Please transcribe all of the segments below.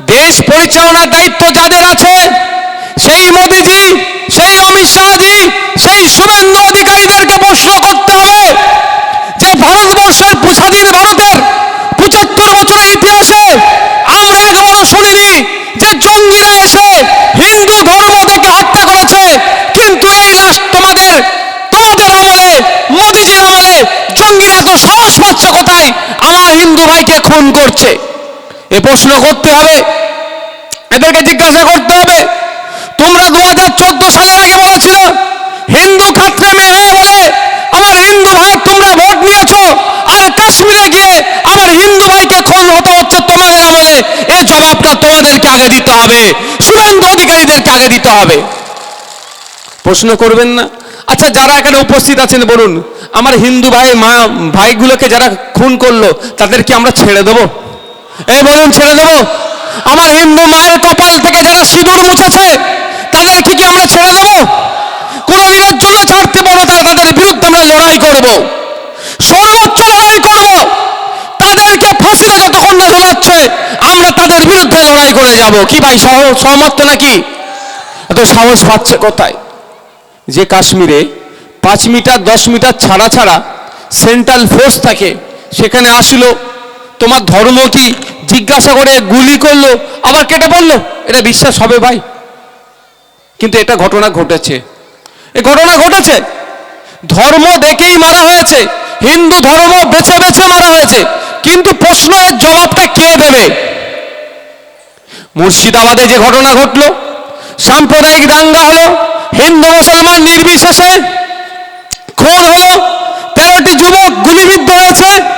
দেশ পরিচালনার দায়িত্ব যাদের আছে, সেই মোদিজি, সেই অমিত শাহজি, সেই শুভেন্দু অধিকারীদেরকে প্রশ্ন করতে হবে যে ভারতবর্ষের স্বাধীন ভারতের পঁচাত্তর বছরের ইতিহাসে আমরা একবারও শুনিনি যে জঙ্গিরা এসে হিন্দু ধর্ম থেকে হত্যা করেছে। কিন্তু এই লাস্ট তোমাদের তোমাদের আমলে, মোদিজির আমলে জঙ্গিরা এত সাহস পাচ্ছে কোথায়? আমার হিন্দু ভাইকে খুন করছে। এ প্রশ্ন করতে হবে। এদেরকে জিজ্ঞাসা করতে হবে, তোমরা দু হাজার চোদ্দ সালের আগে বলেছিল, হিন্দু খাত্রে মেয়ে বলে আমার হিন্দু ভাই তোমরা ভোট নিয়েছ, আর কাশ্মীরে গিয়ে আমার হিন্দু ভাইকে খুন হতে হচ্ছে তোমাদের আমলে। এই জবাবটা তোমাদেরকে আগে দিতে হবে শুভেন্দু অধিকারীদেরকে আগে দিতে হবে। প্রশ্ন করবেন না? আচ্ছা যারা এখানে উপস্থিত আছেন, বলুন, আমার হিন্দু ভাই, মা, ভাইগুলোকে যারা খুন করল তাদেরকে আমরা ছেড়ে দেবো? এই বলুন ছেড়ে দেবো আমার হিন্দু মায়ের কপাল থেকে যারা সিঁদুর মুছেছে তাদেরকে কি আমরা ছেড়ে দেবো কোনোদিনের জন্য ছাড়তে পারব তারা তাদের বিরুদ্ধে আমরা লড়াই করব। সর্বোচ্চ লড়াই করব। তাদেরকে ফাঁসিতে যতক্ষণ না ঝোলাচ্ছে আমরা তাদের বিরুদ্ধে লড়াই করে যাব। কি ভাই সহ- সহমত নাকি? এত সাহস পাচ্ছে কোথায়? যে কাশ্মীরে পাঁচ মিটার, দশ মিটার ছাড়া ছাড়া সেন্ট্রাল ফোর্স থাকে, সেখানে আসলো তোমার ধর্ম কি জিজ্ঞাসা করে গুলি করল? আবার কেটে পড়ল এটা বিশ্বাস হবে ভাই। কিন্তু এটা ঘটনা ঘটেছে। এ ঘটনা ঘটেছে। ধর্ম দেখেই মারা হয়েছে। হিন্দু ধর্ম বেছে বেছে মারা হয়েছে। কিন্তু প্রশ্নের জবাবটা কে দেবে? মুর্শিদাবাদে যে ঘটনা ঘটলো, সাম্প্রদায়িক দাঙ্গা হলো, হিন্দু মুসলমান নির্বিশেষে খুন হলো, তেরোটি যুবক গুলিবিদ্ধ হয়েছে।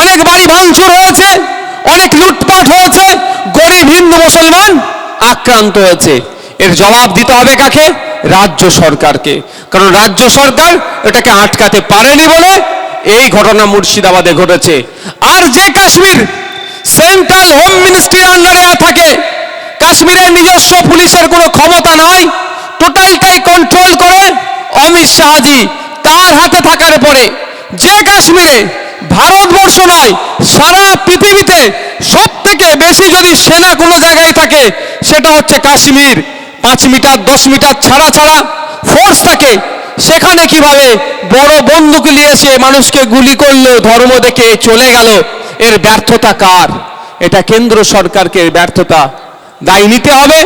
অনেক বাড়ি ভাঙচুর হয়েছে, অনেক লুটপাট হয়েছে, গরিব হিন্দু মুসলমান আক্রান্ত হয়েছে। এর জবাব দিতে হবে কাকে? রাজ্য সরকারকে। কারণ রাজ্য সরকার এটাকে আটকাতে পারেনি বলে এই ঘটনা মুর্শিদাবাদে ঘটেছে। আর যে কাশ্মীর সেন্ট্রাল হোম মিনিস্ট্রির আন্ডারে থাকে, কাশ্মীরের নিজস্ব পুলিশের কোনো ক্ষমতা নাই, টোটালটাই কন্ট্রোল করে অমিত শাহজি, তার হাতে থাকার পরে যে কাশ্মীরে ভারতবর্ষ নয় সারা পৃথিবীতে সব থেকে বেশি যদি সেনা কোনো জায়গায় থাকে, সেটা হচ্ছে কাশ্মীর। পাঁচ মিটার, দশ মিটার ছাড়া ছাড়া ফোর্স থাকে। সেখানে কীভাবে বড় বন্দুক নিয়ে এসে মানুষকে গুলি করল, ধর্ম দেখে চলে গেল। এর ব্যর্থতা কার? এটা কেন্দ্র সরকারকে ব্যর্থতা দায় নিতে হবে।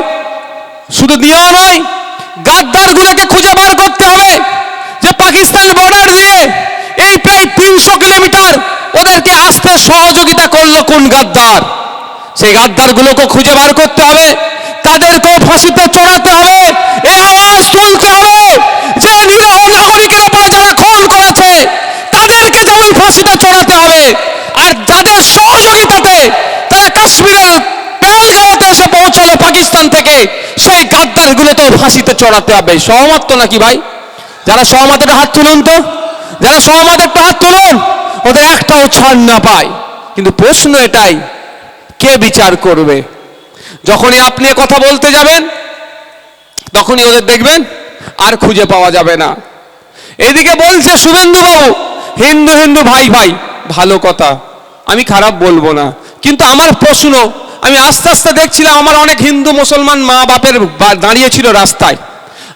শুধু দেওয়া নয়, গাদ্দারগুলোকে খুঁজে বার করতে হবে যে পাকিস্তান বর্ডার দিয়ে এই প্রায় তিনশো কিলোমিটার ওদেরকে সহযোগিতা করল কোন গাদ্দার? সেই গাদ্দারগুলোকে খুঁজে বার করতে হবে। তাদেরকেও ফাঁসিতে চড়াতে হবে। এই আওয়াজ তুলতে হবে, যে নিরহ নাগরিকের উপরে যারা খুন করেছে। তাদেরকে যেমন ফাঁসিতে চড়াতে হবে, আর যাদের সহযোগিতাতে তারা কাশ্মীরের পেহেলগাঁওতে এসে পৌঁছলো পাকিস্তান থেকে, সেই গাদ্দারগুলো তো ফাঁসিতে চড়াতে হবে। সহমত তো নাকি ভাই? যারা সহমত একটা হাত তুলুন তো। যারা সহমত একটা হাত একটাও ছাড় না পায়। কিন্তু প্রশ্ন এটাই, কে বিচার করবে? যখনই আপনি কথা বলতে যাবেন, তখনই ওদের দেখবেন আর খুঁজে পাওয়া যাবে না। এদিকে বলছে শুভেন্দু বাবু, হিন্দু হিন্দু, ভাই ভাই, ভালো কথা, আমি খারাপ বলব না। কিন্তু আমার প্রশ্ন, আমি আস্তে আস্তে দেখছিলাম আমার অনেক হিন্দু, মুসলমান মা বাপের দাঁড়িয়েছিল রাস্তায়।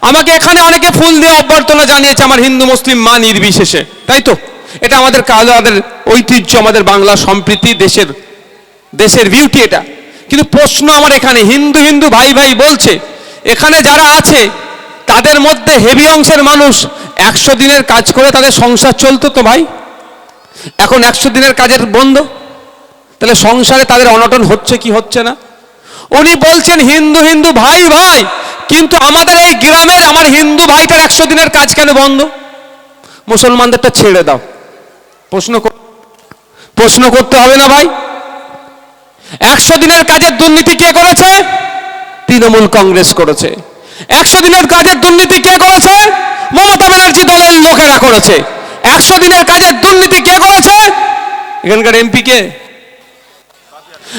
আমাকে এখানে অনেকে ফুল দিয়ে অভ্যর্থনা জানিয়েছে, আমার হিন্দু, মুসলিম মা নির্বিশেষে। তাই তো? এটা আমাদের কালো, আমাদের ঐতিহ্য, আমাদের বাংলা সম্প্রীতি, দেশের দেশের বিউটি এটা। কিন্তু প্রশ্ন আমার এখানে, হিন্দু হিন্দু ভাই ভাই বলছে, এখানে যারা আছে, তাদের মধ্যে হেভি অংশের মানুষ, একশো দিনের কাজ করে তাদের সংসার চলতো তো ভাই? এখন একশো দিনের কাজের বন্ধ? তাহলে সংসারে তাদের অনটন হচ্ছে কি হচ্ছে না? উনি বলছেন, হিন্দু হিন্দু ভাই ভাই, কিন্তু আমাদের এই গ্রামের আমার হিন্দু ভাইটার একশো দিনের কাজ কেন বন্ধ? মুসলমানদেরটা ছেড়ে দাও। প্রশ্ন প্রশ্ন করতে হবে না ভাই। একশো দিনের কাজের দুর্নীতি কে করেছে? তৃণমূল কংগ্রেস করেছে। একশো দিনের কাজের দুর্নীতি কে করেছে? মমতা ব্যানার্জি দলের লোকেরা করেছে। একশো দিনের কাজের দুর্নীতি কে করেছে? এখানকার এমপি কে?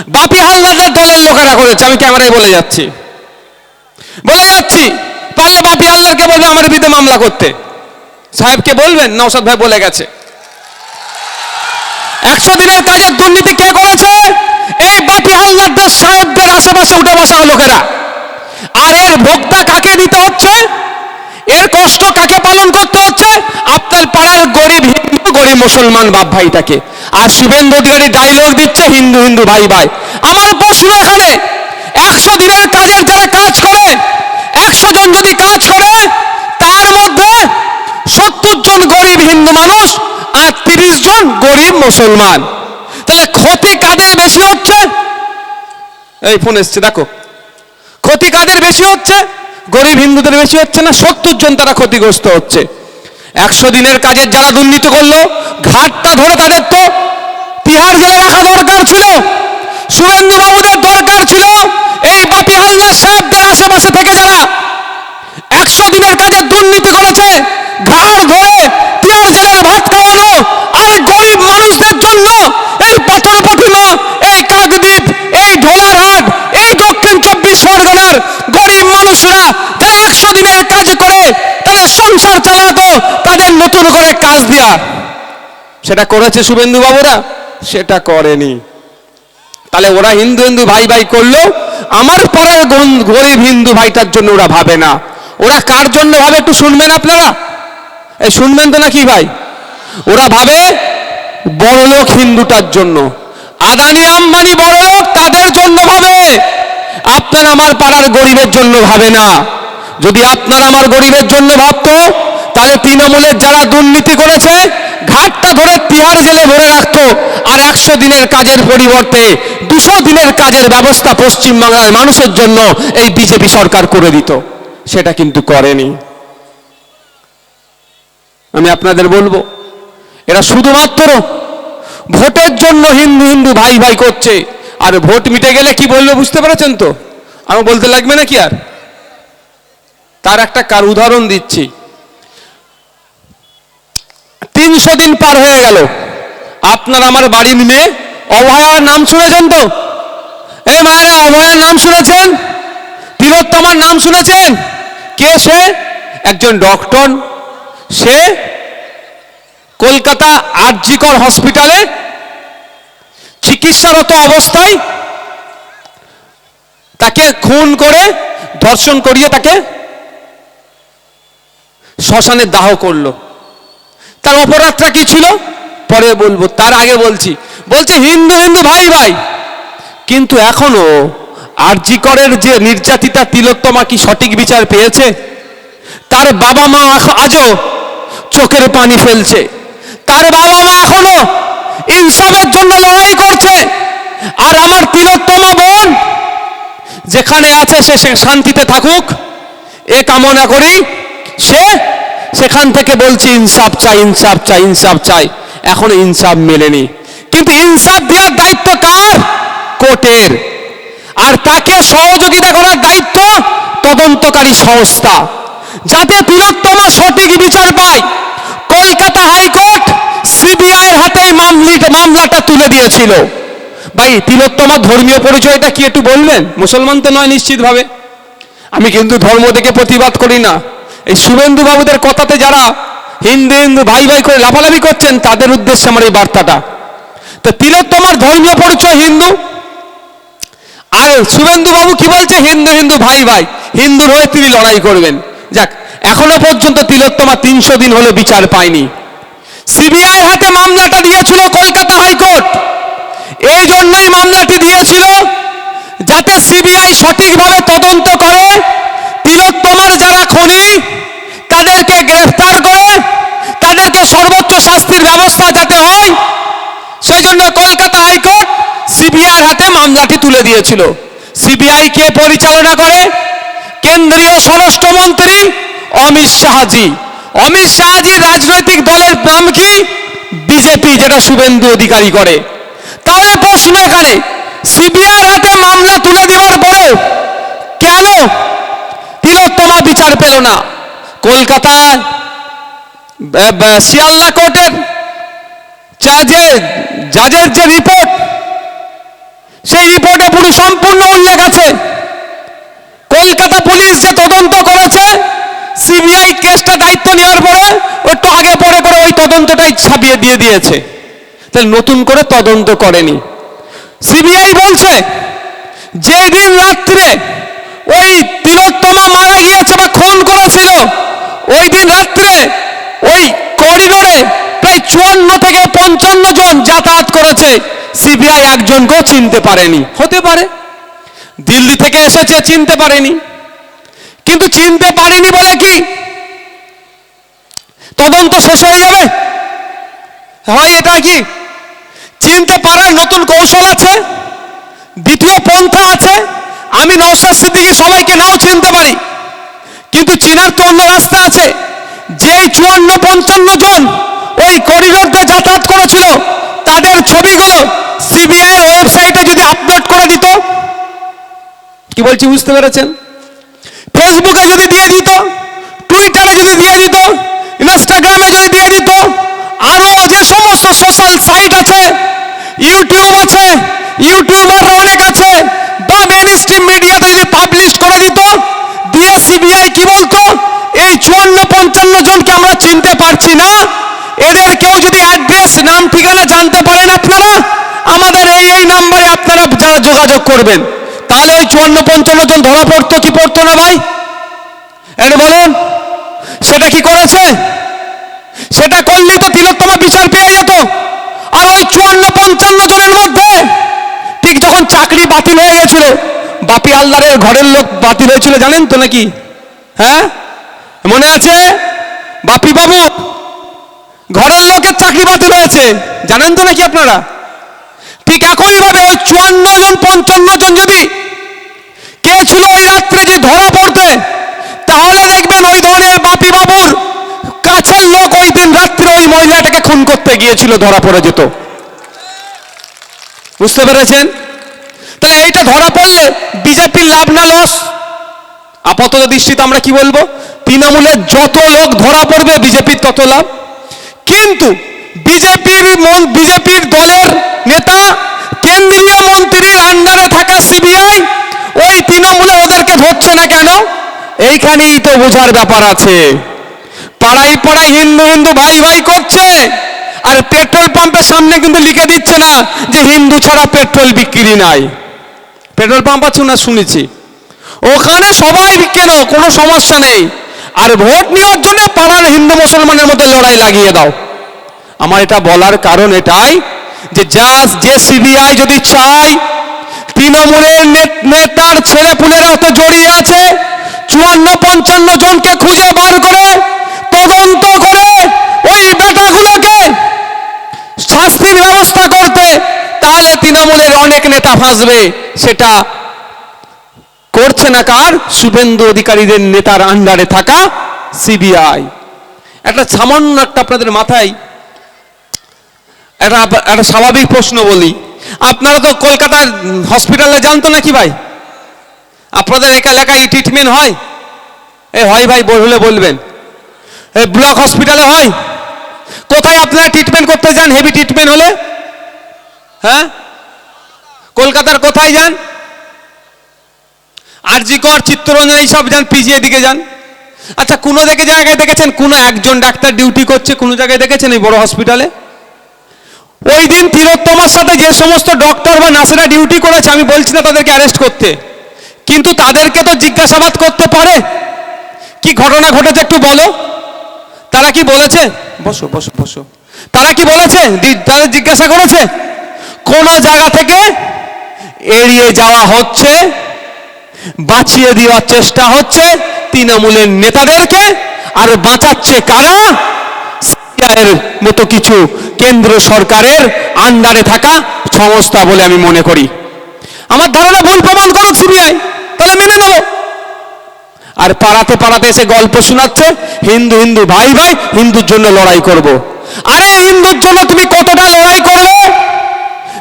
বাপি হালদারের দলের লোকেরা করেছে। আমি ক্যামেরায় বলে যাচ্ছি। বলে যাচ্ছি। পারলে বাপি হালদারকে বলবে আমার বিরুদ্ধে মামলা করতে। সাহেবকে বলবেন? নৌসাদ ভাই বলে গেছে। একশো দিনের কাজের দুর্নীতি কে করেছে? এই বেটি আল্লাহদের সাহেবদের আশেপাশে উঠে বসা লোকেরা। আর এর ভোক্তা কাকে দিতে হচ্ছে? এর কষ্ট কাকে পালন করতে হচ্ছে? আপনার পাড়ার গরিব হিন্দু, গরিব মুসলমান বাপ ভাইটাকে। আর শুভেন্দু অধিকারী ডায়লগ দিচ্ছে হিন্দু হিন্দু ভাই ভাই। আমার প্রশ্ন এখানে, একশো দিনের কাজের যারা কাজ করে? একশো জন যদি কাজ করে, তার মধ্যে সত্তর জন গরিব হিন্দু মানুষ জন গরিব মুসলমান। তাহলে ক্ষতি কাদের বেশি হচ্ছে? এই ফোন এসছে, দেখো। ক্ষতি কাদের বেশি হচ্ছে? গরিব হিন্দুদের বেশি হচ্ছে না? সত্তর জন তারা ক্ষতিগ্রস্ত হচ্ছে। একশো দিনের কাজের যারা দুর্নীতি করল, ঘাটটা ধরে তাদের তো তিহার জেলে রাখা দরকার ছিল। শুভেন্দু বাবুদের দরকার ছিল। এই বাপি হালদার সাহেবদের আশেপাশে থেকে যারা একশো দিনের কাজে দুর্নীতি করেছে ঘাড় ধরে তিহার জেলের ভাত খাওয়ানো আর গরিব মানুষদের জন্য এই পাথর প্রতিমা এই কাকদ্বীপ এই ঢোলারহাট এই দক্ষিণ চব্বিশ পরগনার গরিব মানুষরা যারা একশো দিনের কাজ করে তাদের সংসার চালাতো তাদের নতুন সেটা করেছে শুভেন্দু বাবুরা, সেটা করেনি। তাহলে ওরা হিন্দু হিন্দু ভাই ভাই করল, আমার পাড়ার গরিব হিন্দু ভাইটার জন্য ওরা ভাবে না। ওরা কার জন্য ভাবে একটু শুনবেন আপনারা? এই শুনবেন তো নাকি ভাই? ওরা ভাবে বড়লোক হিন্দুটার জন্য। আদানি আম্বানি বড়লোক তাদের জন্য ভাবে। আপনার আমার পাড়ার গরিবের জন্য ভাবে না। যদি আপনার আমার গরিবের জন্য ভাবতো তাহলে তৃণমূলের যারা দুর্নীতি করেছে, ঘাটটা ধরে তিহার জেলে ভরে রাখতো। আর একশো দিনের কাজের পরিবর্তে দুশো দিনের কাজের ব্যবস্থা পশ্চিমবাংলার মানুষের জন্য এই বিজেপি সরকার করে দিত। সেটা কিন্তু করেনি। আমি আপনাদের বলব, এরা শুধুমাত্র ভোটের জন্য হিন্দু হিন্দু ভাই ভাই করছে। আর ভোট মিটে গেলে কি বলবে বুঝতে পেরেছেন তো? আমি বলতে লাগবে না কি আর? তার একটা কার উদাহরণ দিচ্ছি। তিনশো দিন পার হয়ে গেল। আপনার আমার বাড়ির মেয়ে অভয়ার নাম শুনেছেন তো? এই মায়েরা অভয়ার নাম শুনেছেন? তিলোত্তমার নাম শুনেছেন? কে সে? একজন ডক্টর সে কলকাতা আরজিকর হসপিটালে চিকিৎসারত অবস্থায় তাকে খুন করে ধর্ষণ করিয়ে তাকে শ্মশানে দাহ করল। তার অপরাধটা কি ছিল? পরে বলব, তার আগে বলছি। বলছে, হিন্দু হিন্দু, ভাই ভাই। কিন্তু এখনও আরজিকরের যে নির্যাতিতা তিলোত্তমা কি সঠিক বিচার পেয়েছে? তার বাবা মা আজও চোখের পানি ফেলছে। তার বাবা মা এখনও ইনসাফের জন্য লড়াই করছে। আর আমার তিলোত্তমা বোন, যেখানে আছে সে শান্তিতে থাকুক, এ কামনা করি সে সেখান থেকে বলছি, ইনসাফ চাই ইনসাফ চাই ইনসাফ চাই। এখনও ইনসাফ মেলেনি। কিন্তু ইনসাফ দেওয়ার দায়িত্ব কার? কোর্টের। আর তাকে সহযোগিতা করার দায়িত্ব তদন্তকারী সংস্থা। যাতে তিলোত্তমা সঠিক বিচার পায়। কলকাতা হাইকোর্ট সিবিআইয়ের হাতে মামলাটা তুলে দিয়েছিল। ভাই, তিলোত্তমার ধর্মীয় পরিচয়টা কি একটু বলবেন? মুসলমান তো নয় নিশ্চিতভাবে। আমি কিন্তু ধর্ম থেকে প্রতিবাদ করি না। এই শুভেন্দু বাবুদের কথাতে যারা হিন্দু হিন্দু ভাই ভাই করে লাফালাফি করছেন, তাদের উদ্দেশ্যে আমার এই বার্তাটা। তো তিলোত্তমার ধর্মীয় পরিচয় হিন্দু। আর শুভেন্দু বাবু কি বলছে? হিন্দু হিন্দু ভাই ভাই, হিন্দুর হয়ে তিনি লড়াই করবেন। যাক, এখনও পর্যন্ত তিলোত্তমা তিনশো দিন হলো বিচার পায়নি। সিবিআই হাতে মামলাটা দিয়েছিল কলকাতা হাইকোর্ট। এই জন্যই মামলাটি দিয়েছিল যাতে সিবিআই সঠিকভাবে তদন্ত করে। তিলোত্তমার যারা খনি তাদেরকে গ্রেফতার করে তাদেরকে সর্বোচ্চ শাস্তির ব্যবস্থা যাতে হয় সেই জন্য কলকাতা হাইকোর্ট সিবিআই হাতে মামলাটি তুলে দিয়েছিল। সিবিআই কে পরিচালনা করে? কেন্দ্রীয় স্বরাষ্ট্রমন্ত্রী অমিত শাহজি। অমিত শাহজির রাজনৈতিক দলের নাম কি? বিজেপি, যেটা শুভেন্দু অধিকারী করে। তাহলে প্রশ্ন এখানে সিবিআই হাতে মামলা তুলে দেওয়ার পরেও কেন তিলোত্তমা বিচার পেল না? ব- শিয়ালদা কোর্টের জাজে জাজের যে রিপোর্ট সেই রিপোর্টে পুরো সম্পূর্ণ উল্লেখ আছে কলকাতা পুলিশ যে তদন্ত করেছে সিবিআই কেসটা দায়িত্ব নেওয়ার পরে একটু আগে পরে করে ওই তদন্তটাই ছাপিয়ে দিয়ে দিয়েছে। তাহলে নতুন করে তদন্ত করেনি। সিবিআই বলছে যে দিন রাত্রে ওই তিলোত্তমা মারা গিয়েছে বা খুন করেছিল ওই দিন রাত্রে ওই করিডোরে প্রায় চুয়ান্ন থেকে পঞ্চান্ন জন যাতায়াত করেছে। সিবিআই একজনকেও চিনতে পারেনি। হতে পারে। দিল্লি থেকে এসেছে, চিনতে পারেনি। কিন্তু চিনতে পারেনি বলে কি? তদন্ত শেষ হয়ে যাবে? হয় এটা কি? চিনতে পারার নতুন কৌশল আছে? দ্বিতীয় পন্থা আছে? আমি নৌসাদ সিদ্দিকী সবাইকে নাও চিনতে পারি। কিন্তু চিনার তো অন্য রাস্তা আছে। যেই চুয়ান্ন, পঞ্চান্ন জন ওই করিডোর দিয়ে যাতায়াত করেছিল, তাদের ছবিগুলো সিবিআই ওয়েবসাইটে যদি আপলোড করে দিত, কি বলছি বুঝতে পেরেছেন? ফেসবুকে যদি দিয়ে দিত টুইটারে যদি দিয়ে দিত ইনস্টাগ্রামে যদি দিয়ে দিত, আরও যে সমস্ত সোশ্যাল সাইট আছে ইউটিউব আছে ইউটিউবাররা অনেক আছে বা মেন স্ট্রিম মিডিয়াতে যদি পাবলিশ করে দিত দিয়ে সিবিআই কি বলতো এই চুয়ান্ন পঞ্চান্ন জনকে আমরা চিনতে পারছি না। এদের কেউ যদি অ্যাড্রেস, নাম, ঠিকানা জানতে পারেন আপনারা, আমাদের এই এই নাম্বারে আপনারা যারা যোগাযোগ করবেন। তাহলে ওই চুয়ান্ন পঞ্চান্ন জন ধরা পড়তো, কি পড়তো না ভাই? এটা বলুন, সেটা কি করেছে? সেটা করলে তো তিলোত্তমা বিচার পেয়ে যেত। আর ওই চুয়ান্ন পঞ্চান্ন জনের মধ্যে, ঠিক যখন চাকরি বাতিল হয়ে গেছিল, বাপি আল্লারের ঘরের লোক বাতিল হয়েছিল, জানেন তো নাকি? হ্যাঁ? মনে আছে? বাপি বাবু ঘরের লোকের চাকরি বাতিল হয়েছে জানেন তো নাকি আপনারা? ঠিক একই ভাবে ওই চুয়ান্ন জন, পঞ্চান্ন জন যদি কে ছিল ওই রাত্রে যে ধরা পড়তে, তাহলে দেখবেন ওই ধরনের বাপি বাবুর কাছের লোক ওই দিন রাত্রে ওই মহিলাটাকে খুন করতে গিয়েছিল, ধরা পড়ে যেত। বুঝতে পেরেছেন? তাহলে এইটা ধরা পড়লে বিজেপির লাভ না লস আপাতত দৃষ্টিতে আমরা কি বলব? তৃণমূলের যত লোক ধরা পড়বে, বিজেপির তত লাভ। কিন্তু বিজেপির বিজেপির দলের নেতা, কেন্দ্রীয় মন্ত্রীর আন্ডারে থাকা সিবিআই ওই তৃণমূলে ওদেরকে ধরছে না কেন? এইখানেই তো বোঝার ব্যাপার আছে। পাড়াই পাড়াই হিন্দু হিন্দু ভাই ভাই করছে, আর পেট্রোল পাম্পের সামনে কিন্তু লিখে দিচ্ছে না যে হিন্দু ছাড়া পেট্রোল বিক্রি নাই। পেট্রোল পাম্প আছে না শুনেছি। ওখানে সবাই কেন কোনো সমস্যা নেই। আর ভোট নেওয়ার জন্য পাড়ার হিন্দু মুসলমানের মধ্যে লড়াই লাগিয়ে দাও। আমার এটা বলার কারণ এটাই যে যা যে সিবিআই যদি চায়, তৃণমূলের নেতার ছেলেপুলেরা তো জড়িয়ে আছে, চুয়ান্ন পঞ্চান্ন জনকে খুঁজে বার করে, তদন্ত করে ওই বেটাগুলোকে শাস্তির ব্যবস্থা করতে, তাহলে তৃণমূলের অনেক নেতা ফাঁসবে, সেটা করছে না কার? শুভেন্দু অধিকারীদের নেতার আন্ডারে থাকা সিবিআই। একটা সামান্য একটা আপনাদের মাথায় একটা একটা স্বাভাবিক প্রশ্ন বলি। আপনারা তো কলকাতার হসপিটালে যান তো নাকি ভাই? আপনাদের এক এলাকায় ট্রিটমেন্ট হয়? এ হয় ভাই বললে বলবেন। এই ব্লক হসপিটালে হয়? কোথায় আপনারা ট্রিটমেন্ট করতে যান? হেভি ট্রিটমেন্ট হলে? হ্যাঁ? কলকাতার কোথায় যান? আরজি কর চিত্তরঞ্জন এইসব যান, পিজিএ দিকে যান। আচ্ছা কোনো দেখে জায়গায় দেখেছেন? কোনো একজন ডাক্তার ডিউটি করছে, কোনো জায়গায় দেখেছেন এই বড় হসপিটালে? ওই দিন তিলোত্তমার সাথে যে সমস্ত ডক্টর বা নার্সেরা ডিউটি করেছে, আমি বলছি না তাদেরকে অ্যারেস্ট করতে। কিন্তু তাদেরকে তো জিজ্ঞাসাবাদ করতে পারে। কি ঘটনা ঘটেছে একটু বলো। তারা কি বলেছে? বসো বসো বসো। তারা কি বলেছে? তাদের জিজ্ঞাসা করেছে। কোন জায়গা থেকে এড়িয়ে যাওয়া হচ্ছে বাঁচিয়ে দেওয়ার চেষ্টা হচ্ছে তৃণমূলের নেতাদেরকে। আর বাঁচাচ্ছে কারা? সিবিআইয়ের মতো কিছু কেন্দ্র সরকারের আন্ডারে থাকা সংস্থা বলে আমি মনে করি। আমার ধারণা ভুল প্রমাণ করুক সিবিআই, তাহলে মেনে নেব। আর পাড়াতে পাড়াতে এসে গল্প শোনাচ্ছে, হিন্দু হিন্দু ভাই ভাই, হিন্দুর জন্য লড়াই করব। আরে হিন্দুর জন্য তুমি কতটা লড়াই করবে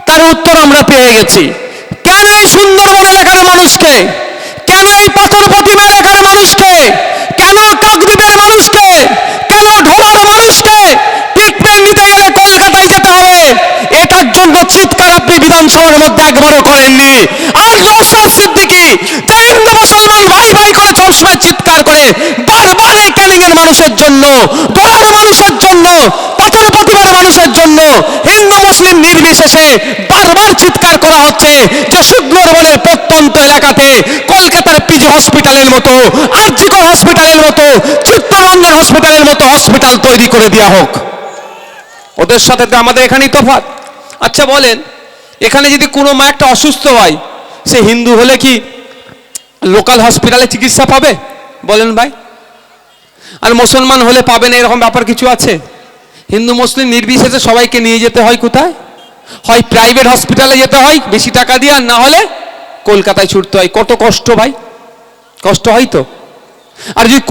তার উত্তর আমরা পেয়ে গেছি। কেন এই সুন্দরবন এলাকার মানুষকে? কেন এই পাথর প্রতিমা এলাকার মানুষকে? কেন কাকদ্বীপের মানুষকে? কেন ঢোলার মানুষকে? ট্রিটমেন্ট নিতে গেলে কলকাতায় যেতে হবে। এটার জন্য চিৎকার আপনি বিধানসভার মধ্যে একবারও করেননি। আর নৌসাদ সিদ্দিকি যে হিন্দু মুসলমান ভাই ভাই করে সবসময় চিৎকার করে? বারবার এই ক্যানিং মানুষের জন্য দোলার মানুষের জন্য, পাথর প্রতিমার মানুষের জন্য, হিন্দু, মুসলিম নির্বিশেষে বারবার চিৎকার করা হচ্ছে যে হসপিটালের মতো আর্জিকর হসপিটালের মতো, চিত্তরঞ্জন হসপিটালের মতো হসপিটাল তৈরি করে দেওয়া হোক। ওদের সাথে তো আমাদের এখানেই তফাৎ। আচ্ছা বলেন, এখানে যদি কোনো মা একটা অসুস্থ হয়, সে হিন্দু হলে কি লোকাল হসপিটালে চিকিৎসা পাবে? বলেন ভাই। আর মুসলমান হলে পাবে না, এরকম ব্যাপার কিছু আছে? হিন্দু, মুসলিম নির্বিশেষে সবাইকে নিয়ে যেতে হয় কোথায়? হয় প্রাইভেট হসপিটালে যেতে হয়, বেশি টাকা দিয়ে, আর না হলে কলকাতায় ছুটতে হয়। কত কষ্ট ভাই। কষ্ট হয় তো? আর যদি